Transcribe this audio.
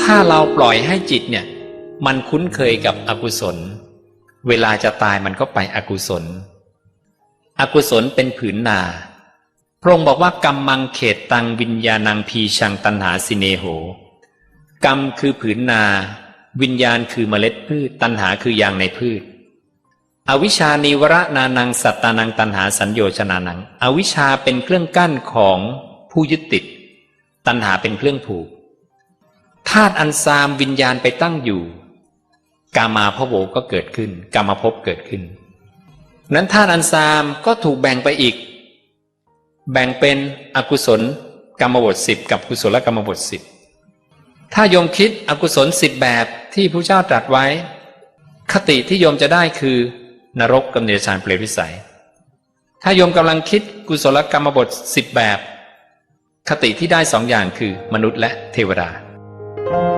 ถ้าเราปล่อยให้จิตเนี่ย มันคุ้นเคยกับอกุศล เวลาจะตายมันก็ไปอกุศล อกุศลเป็นผืนนา พระองค์บอกว่ากรรมมังเขตตังวิญญาณังพีชังตันหาสิเนโห กรรมคือผืนนา วิญญาณคือเมล็ดพืช ตันหาคือยางในพืชอวิชานิวรนานังสัตตานังตันหาสัญโยชนานัง อวิชชาเป็นเครื่องกั้นของผู้ยึดติด ตันหาเป็นเครื่องผูก ธาตุอันซามวิญญาณไปตั้งอยู่ กามาพโวก็เกิดขึ้น กามาภพเกิดขึ้น นั้นธาตุอันซามก็ถูกแบ่งไปอีก แบ่งเป็นอกุศลกรรมบทสิบกับกุศลกรรมบทสิบถ้าโยมคิดอกุศลสิบแบบที่พระเจ้าตรัสไว้ คติที่โยมจะได้คือนรกกับเนรชานเปรตวิสัย ถ้าโยมกำลังคิดกุศลกรรมบทสิบแบบ คติที่ได้สองอย่างคือมนุษย์และเทวดา thank you